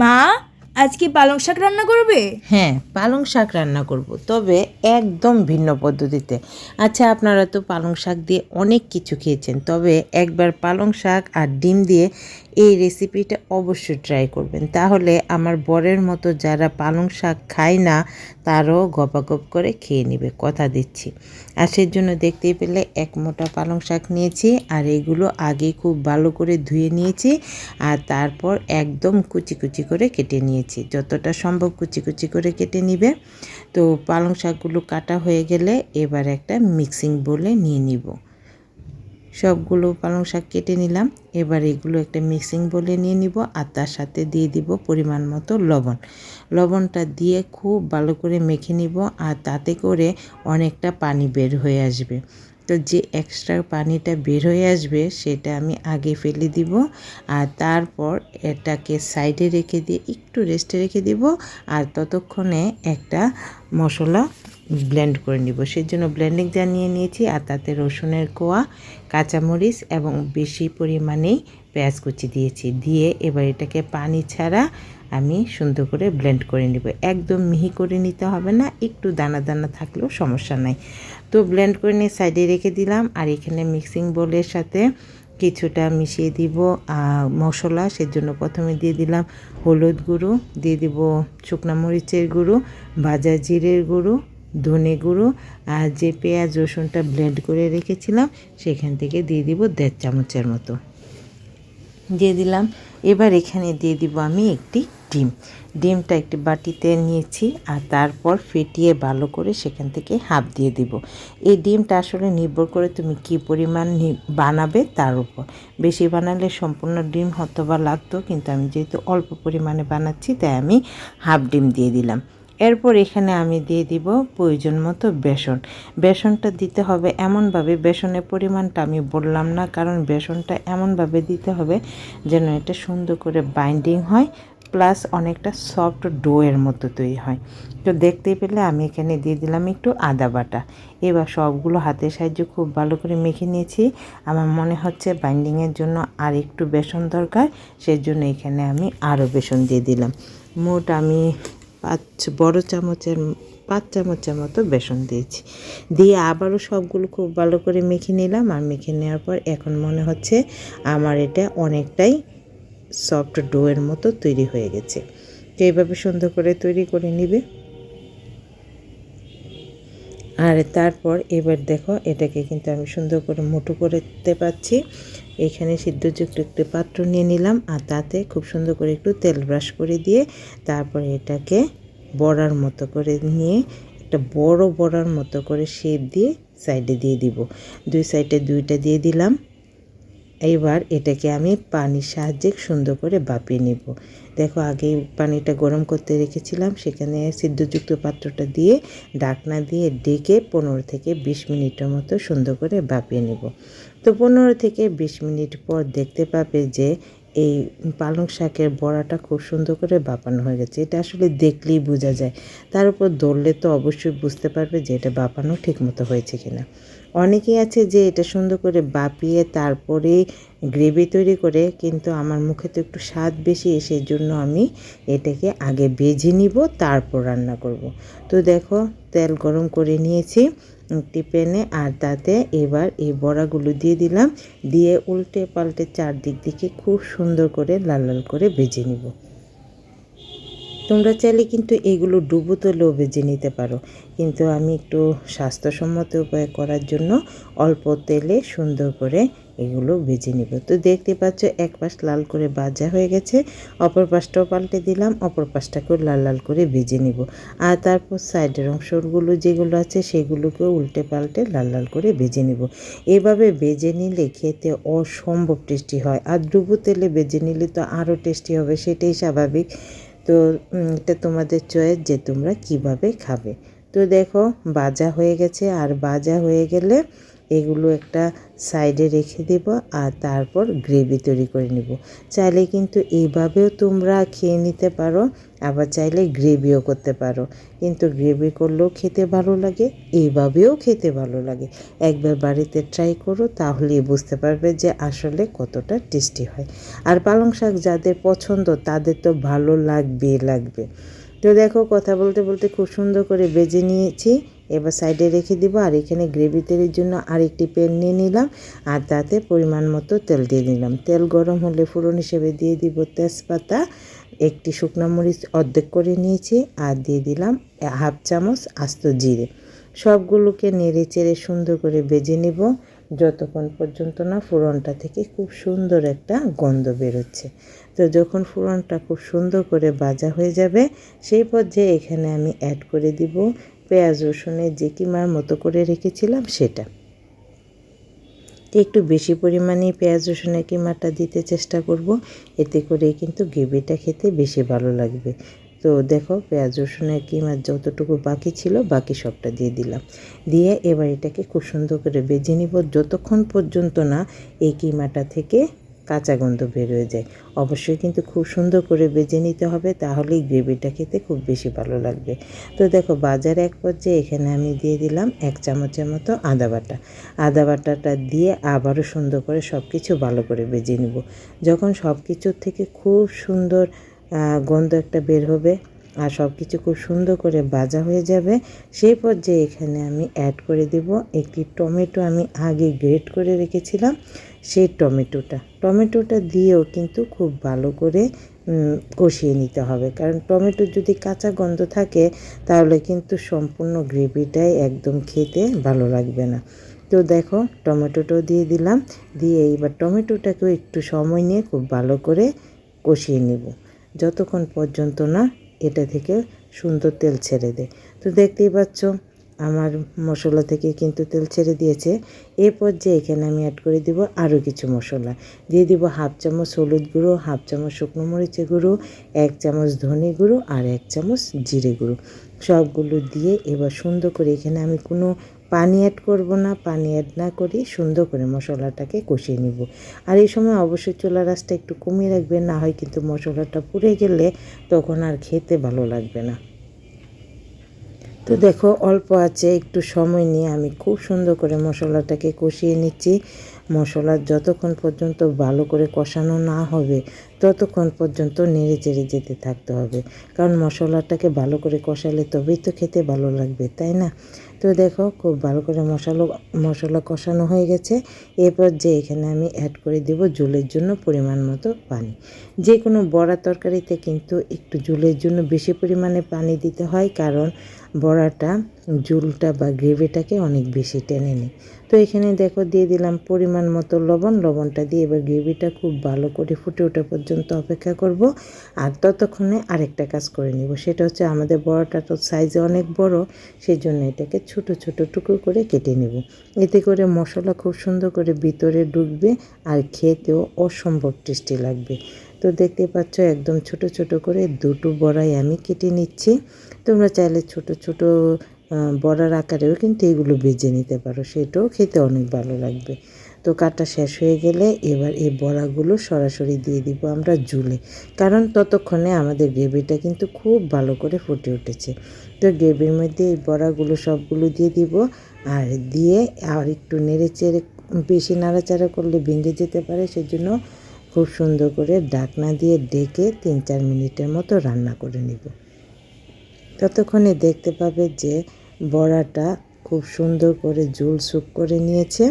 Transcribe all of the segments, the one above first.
মা, আজকে পালং শাক রান্না করবে? হ্যাঁ পালং শাক রান্না করব, তবে একদম ভিন্ন পদ্ধতিতে। আচ্ছা আপনারা তো পালং শাক দিয়ে অনেক কিছু খেয়েছেন, তবে একবার পালং শাক আর ডিম দিয়ে এই রেসিপিটা অবশ্যই ট্রাই করবেন। তাহলে আমার বরের মতো যারা পালং শাক খায় না, তারও গপাগপ করে খেয়ে নেবে, কথা দিচ্ছি। আর জন্য দেখতেই পেলে এক মোটা পালং শাক নিয়েছি, আর এগুলো আগে খুব ভালো করে ধুয়ে নিয়েছি, আর তারপর একদম কুচি কুচি করে কেটে নিয়েছি। যতটা সম্ভব কুচি কুচি করে কেটে নিবে। তো পালং শাকগুলো কাটা হয়ে গেলে এবার একটা মিক্সিং বলে নিয়ে নিব। সবগুলো পালং শাক কেটে নিলাম। এবার এগুলো একটা মিক্সিং বলে নিয়ে নিব আর তার সাথে দিয়ে দিব পরিমাণ মতো লবণ। লবণটা দিয়ে খুব ভালো করে মেখে নিব আর তাতে করে অনেকটা পানি বের হয়ে আসবে। তো যে এক্সট্রা পানিটা বের হয়ে আসবে সেটা আমি আগে ফেলে দিব আর তারপর এটাকে সাইডে রেখে দিয়ে একটু রেস্টে রেখে দিব আর ততক্ষণে একটা মশলা ব্লেন্ড করে নিব। সেই জন্য ব্লেন্ডিং জার নিয়ে নিয়েছি আর তাতে রসুনের কোয়া, কাঁচামরিচ এবং বেশি পরিমাণেই পেঁয়াজ কুচি দিয়েছি। দিয়ে এবার এটাকে পানি ছাড়া আমি সুন্দর করে ব্লেন্ড করে নিব। একদম মিহি করে নিতে হবে না, একটু দানা দানা থাকলেও সমস্যা নাই। তো ব্লেন্ড করে নিয়ে সাইডে রেখে দিলাম আর এখানে মিক্সিং বোলের সাথে কিছুটা মিশিয়ে দিব মশলা। সেজন্য প্রথমে দিয়ে দিলাম হলুদ গুঁড়ো, দিয়ে দিব শুকনা মরিচের গুঁড়ো ভাজা জিরের গুঁড়ো ধনে গুঁড়ো আর যে পেঁয়াজ রসুনটা ব্লেন্ড করে রেখেছিলাম, সেখান থেকে দিয়ে দিব দেড় চামচের মতো। দিয়ে দিলাম। এবার এখানে দিয়ে দিব আমি একটি ডিম। ডিমটা একটি বাটিতে নিয়েছি আর তারপর ফেটিয়ে ভালো করে সেখান থেকে হাফ দিয়ে দিব। এই ডিমটা আসলে নির্ভর করে তুমি কি পরিমাণ বানাবে তার উপর। বেশি বানালে সম্পূর্ণ ডিম হয়তো বা লাগতো, কিন্তু আমি যেহেতু অল্প পরিমাণে বানাচ্ছি, তাই আমি হাফ ডিম দিয়ে দিলাম। এরপর এখানে আমি দিয়ে দিব প্রয়োজন মতো বেসন। বেসনটা দিতে হবে এমনভাবে, বেসনের পরিমাণটা আমি বললাম না, কারণ বেসনটা এমনভাবে দিতে হবে যেন এটা সুন্দর করে বাইন্ডিং হয়, প্লাস অনেকটা সফট ডোয়ের মতো তৈরি হয়। তো দেখতেই পেলে আমি এখানে দিয়ে দিলাম একটু আদা বাটা। এবার সবগুলো হাতের সাহায্যে খুব ভালো করে মেখে নিয়েছি। আমার মনে হচ্ছে বাইন্ডিংয়ের জন্য আর একটু বেসন দরকার, সেজন্য এখানে আমি আরও বেসন দিয়ে দিলাম। মোট আমি পাঁচ, বড় চামচের, পাঁচ চামচের মতো বেসন দিয়েছি। দিয়ে আবারও সবগুলো খুব ভালো করে মেখে নিলাম। আর মেখে নেওয়ার পর এখন মনে হচ্ছে আমার এটা অনেকটাই সফট ডোয়ের মতো তৈরি হয়ে গেছে। তো এইভাবে সুন্দর করে তৈরি করে নিবে? আর তারপর এবার দেখো এটাকে কিন্তু আমি সুন্দর করে মুঠো করতে পারছি। এখানে সিদ্ধযুক্ত একটু পাত্র নিয়ে নিলাম আর তাতে খুব সুন্দর করে একটু তেল ব্রাশ করে দিয়ে তারপরে এটাকে বড়ার মতো করে নিয়ে একটা বড় বড়ার মতো করে শেপ দিয়ে সাইডে দিয়ে দিব। দুই সাইডে দুইটা দিয়ে দিলাম। এইবার এটাকে আমি পানির সাহায্যে সুন্দর করে বাপিয়ে নেব। দেখো, আগে পানিটা গরম করতে রেখেছিলাম, সেখানে সিদ্ধযুক্ত পাত্রটা দিয়ে ডাকনা দিয়ে ডেকে পনেরো থেকে বিশ মিনিটের মতো সুন্দর করে বাপিয়ে নেব। তো পনেরো থেকে বিশ মিনিট পর দেখতে পাবে যে এই পালং শাকের বড়াটা খুব সুন্দর করে বাপানো হয়ে গেছে। এটা আসলে দেখলেই বোঝা যায়। তার উপর দৌড়লে তো অবশ্যই বুঝতে পারবে যে এটা বাপানো ঠিকমতো হয়েছে কিনা। অনেকেই আছে যে এটা সুন্দর করে বাপিয়ে তারপরে গ্রেভি তৈরি করে, কিন্তু আমার মুখে তো একটু স্বাদ বেশি সেই জন্য আমি এটাকে আগে ভেজে নিব, তারপর রান্না করব। তো দেখো, তেল গরম করে নিয়েছি একটি প্যানে, আর তাতে এবার এই বড়াগুলো দিয়ে দিলাম, দিয়ে উল্টে পাল্টে চারদিক দিকে খুব সুন্দর করে লাল লাল করে ভেজে নিব। তোমরা চাইলে কিন্তু এগুলো ডুবো তেলেও ভেজে নিতে পারো। কিন্তু আমি একটু স্বাস্থ্যসম্মত উপায় করার জন্য অল্প তেলে সুন্দর করে এগুলো ভেজে নিব। তো দেখতে পাচ্ছ, এক পাশ লাল করে ভাজা হয়ে গেছে। অপর পাশটাও পাল্টে দিলাম, অপর পাশটাকেও লাল লাল করে ভেজে নিব। আর তারপর সাইডের অংশগুলো যেগুলো আছে সেগুলোকেও উল্টে পাল্টে লাল লাল করে ভেজে নিব। এভাবে ভেজে নিলে খেতে অসম্ভব টেস্টি হয়। আর ডুবো তেলে ভেজে নিলে তো আরও টেস্টি হবে, সেটাই স্বাভাবিক। তো এটা তোমাদের চয়েস যে তোমরা কীভাবে খাবে। তো দেখো, বাজা হয়ে গেছে। আর বাজা হয়ে গেলে এগুলো একটা সাইডে রেখে দেব আর তারপর গ্রেভি তৈরি করে নিব। চাইলে কিন্তু এইভাবেও তোমরা খেয়ে নিতে পারো, আবার চাইলে গ্রেভিও করতে পারো। কিন্তু গ্রেভি করলেও খেতে ভালো লাগে, এইভাবেও খেতে ভালো লাগে। একবার বাড়িতে ট্রাই করো, তাহলেই বুঝতে পারবে যে আসলে কতটা টেস্টি হয়। আর পালং শাক যাদের পছন্দ, তাদের তো ভালো লাগবে লাগবে। তো দেখো, কথা বলতে বলতে খুব সুন্দর করে বেজে নিয়েছি। এবার সাইডে রেখে দিব আর এখানে গ্রেভি তৈরির জন্য আরেকটি প্যান নিয়ে নিলাম আর তাতে পরিমাণ মতো তেল দিয়ে নিলাম। তেল গরম হলে ফোড়ন হিসেবে দিয়ে দিব তেজপাতা, একটি শুকনো মরিচ অর্ধেক করে নিয়েছি আর দিয়ে দিলাম হাফ চামচ আস্ত জিরে। সবগুলোকে নেড়ে চেড়ে সুন্দর করে বেজে নিব। যতক্ষণ পর্যন্ত না ফোড়নটা থেকে খুব সুন্দর একটা গন্ধ বেরোচ্ছে। তো যখন ফোড়নটা খুব সুন্দর করে ভাজা হয়ে যাবে, সেই পর্যায়ে এখানে আমি অ্যাড করে দিব পেঁয়াজ, রসুনের যে কিমার মতো করে রেখেছিলাম সেটা। একটু বেশি পরিমাণে পেঁয়াজ, রসুনের কিমাটা দিতে চেষ্টা করব, এতে করে কিন্তু গ্রেভিটা খেতে বেশি ভালো লাগবে। তো দেখো, পেঁয়াজ, রসুনের কিমা যতটুকু বাকি ছিল, বাকি সবটা দিয়ে দিলাম। দিয়ে এবার এটাকে খুব সুন্দর করে বেজে নিব। যতক্ষণ পর্যন্ত না এই কিমাটা থেকে কাঁচা গন্ধ বের হয়ে যায়। অবশ্যই কিন্তু খুব সুন্দর করে বেজে নিতে হবে, তাহলেই গ্রেভিটা খেতে খুব বেশি ভালো লাগবে। তো দেখো, বাজার এক পর্যায়ে এখানে আমি দিয়ে দিলাম এক চামচের মতো আদা বাটা। আদা বাটাটা দিয়ে আবারও সুন্দর করে সব কিছু ভালো করে বেজে নিব। যখন সব কিছুর থেকে খুব সুন্দর গন্ধ একটা বের হবে আর সব কিছু খুব সুন্দর করে ভাজা হয়ে যাবে, সেই পর্যায়ে এখানে আমি অ্যাড করে দেব। একটি টমেটো আমি আগে গ্রেট করে রেখেছিলাম। সেই টমেটোটা। টমেটোটা দিয়েও কিন্তু খুব ভালো করে কষিয়ে নিতে হবে। কারণ টমেটোর যদি কাঁচা গন্ধ থাকে, তাহলে কিন্তু সম্পূর্ণ গ্রেভিটাই একদম খেতে ভালো লাগবে না। তো দেখো, টমেটোটাও দিয়ে দিলাম। দিয়ে এইবার টমেটোটাকেও একটু সময় নিয়ে খুব ভালো করে কষিয়ে নেব। যতক্ষণ পর্যন্ত না এটা থেকে সুন্দর তেল ছেড়ে দেয় তো দেখতেই পাচ্ছ আমার মশলা থেকে কিন্তু তেল ছেড়ে দিয়েছে। এ পর্যায়ে এখানে আমি অ্যাড করে দিব আরও কিছু মশলা। দিয়ে দিব হাফ চামচ হলুদ গুঁড়ো, হাফ চামচ শুকনো মরিচের গুঁড়ো, এক চামচ ধনে গুঁড়ো আর এক চামচ জিরে গুঁড়ো। সবগুলো দিয়ে এবার সুন্দর করে এখানে আমি কোনো পানি অ্যাড করব না, পানি অ্যাড না করি সুন্দর করে মশলাটাকে কষিয়ে নিব। আর এই সময় অবশ্যই চুলা রাসটা একটু কমিয়ে রাখবেন, না হয় কিন্তু মশলাটা পুড়ে গেলে তখন আর খেতে ভালো লাগবে না। তো দেখো, অল্প আছে, একটু সময় নিয়ে আমি খুব সুন্দর করে মশলাটাকে কষিয়ে নিচ্ছি। মশলা যতক্ষণ পর্যন্ত ভালো করে কষানো না হবে, ততক্ষণ পর্যন্ত নেড়ে চেড়ে যেতে থাকতে হবে। কারণ মশলাটাকে ভালো করে কষালে তবেই তো খেতে ভালো লাগবে, তাই না? তো দেখো, খুব ভালো করে মশলা মশলা কষানো হয়ে গেছে। এরপর যে এখানে আমি অ্যাড করে দেব জলের জন্য পরিমাণ মতো পানি। যে কোনো বড়া তরকারিতে কিন্তু একটু জলের জন্য বেশি পরিমাণে পানি দিতে হয়, কারণ বড়াটা, জুলটা বা গ্রেভিটাকে অনেক বেশি টেনে নেয় তো এখানে দেখো দিয়ে দিলাম পরিমাণ মতো লবণ। লবণটা দিয়ে এবার গ্রেভিটা খুব ভালো করে ফুটে ওঠা পর্যন্ত অপেক্ষা করব। আর ততক্ষণে আরেকটা কাজ করে নিব। সেটা হচ্ছে আমাদের বড়াটা তো সাইজে অনেক বড় সেই জন্য এটাকে ছোট ছোট টুকরো করে কেটে নেব। এতে করে মশলা খুব সুন্দর করে ভিতরে ঢুকবে আর খেতেও অসম্ভব টেস্টি লাগবে। তো দেখতে পাচ্ছ একদম ছোট ছোট করে দুটো বড়াই আমি কেটে নিচ্ছি। তোমরা চাইলে ছোট ছোট বড়ার আকারেও কিন্তু এগুলো ভেজে নিতে পারো, সেটাও খেতে অনেক ভালো লাগবে। তো কাটা শেষ হয়ে গেলে এবার এই বড়াগুলো সরাসরি দিয়ে দিব আমরা জুলে কারণ ততক্ষণে আমাদের গ্রেভিটা কিন্তু খুব ভালো করে ফুটে উঠেছে। তো গ্রেভির মধ্যে এই বড়াগুলো সবগুলো দিয়ে দিব আর দিয়ে আর একটু নেড়ে চেড়ে বেশি নাড়াচাড়া করলে ভেঙে যেতে পারে, সেজন্য খুব সুন্দর করে ডাকনা দিয়ে ডেকে তিন চার মিনিটের মতো রান্না করে নিব। ততক্ষণে দেখতে পাবে যে বড়াটা খুব সুন্দর করে জুল সুপ করে নিয়েছে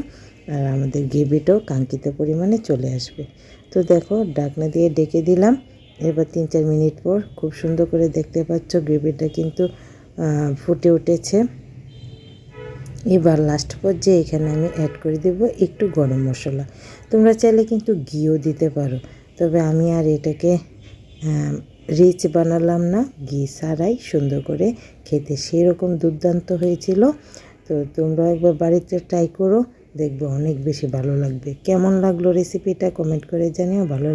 আর আমাদের গ্রেভিটাও কাঙ্ক্ষিত পরিমাণে চলে আসবে। তো দেখো ডাকনা দিয়ে ডেকে দিলাম। এবার তিন চার মিনিট পর খুব সুন্দর করে দেখতে পাচ্ছ গ্রেভিটা কিন্তু ফুটে উঠেছে। এবার লাস্ট পর্যায়ে এখানে আমি অ্যাড করে দেব একটু গরম মশলা। তোমরা চাইলে কিন্তু ঘিও দিতে পারো। তবে আমি আর এটাকে রিচ বানালাম না। ঘি ছাড়াই সুন্দর করে খেতে সেরকম দুর্দান্ত হয়েছিল। তো তোমরা একবার বাড়িতে ট্রাই করো, দেখবে অনেক বেশি ভালো লাগবে। কেমন লাগল রেসিপিটা কমেন্ট করে জানিও, ভালো